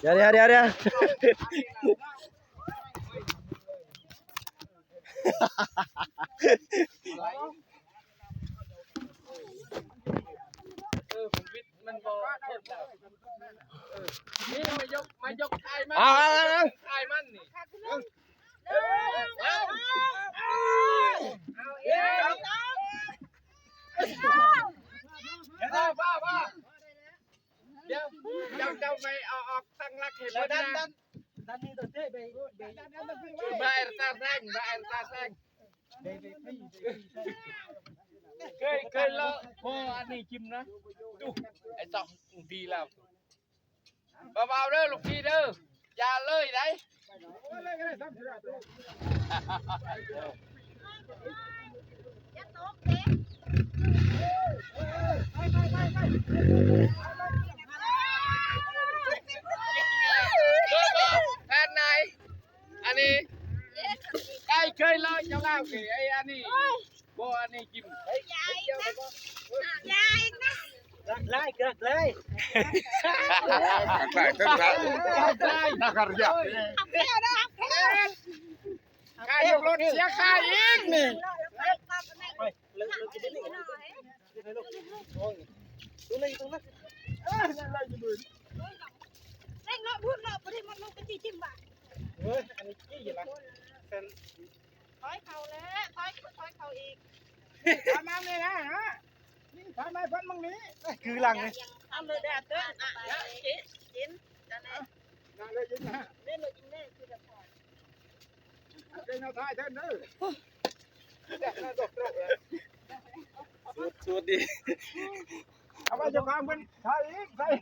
เดี๋ยวเดี๋ยวเดี๋ยวเดี๋ยวเออผมวิทย์มันบ่ทนแล้วเออนี่มายกมายกทายมันเอาเอาเอาทายมันนี่บ้าบ้าบ้า เดี๋ยวเจ้าเจ้าไปเอาออกตั้งรักเห็นแล้วนะดันนี่ตัวเต้ไปไปบ้าเอร์ตาแซงบ้าเอร์ตาแซงไปไปไปเคยเคยเลาะพออันนี้จิ้มนะดูไอ้สองทีแล้วเบาๆเด้อลูกพี่เด้ออย่าเลยได้แทนไหนอันนี้ไอ้เคย เลยเจ้าเก๋ไอ้อันนี้บ่อันนี้จิ้มไล่เกิดเลย Lại tất cả Nó khăn dạ ค่ายกรถเสียค่าอีกนี่ไปเลิกเลิกกินได้เลยโอ้ยตรงนี้ตรงนั้นเร่งเนาะพูดเนาะประเดี๋ยวมันลงไปจีจิ้มบ่เฮ้ยอันนี้กี่อย่างละ ถอยเข่าแล้วถอยถอยเข่าอีกทำมาเลยนะฮะนี่ทำไมพันมังนี้คือหลังเลยทำเลยแดดเต้นอะจินจินจะแน่ Nó lên dính ha เล่นเลยจินแน่คือจะพอ Đây nó thay thêm nữa สูตรดี Ông ơi cho con bên Thay ít Thay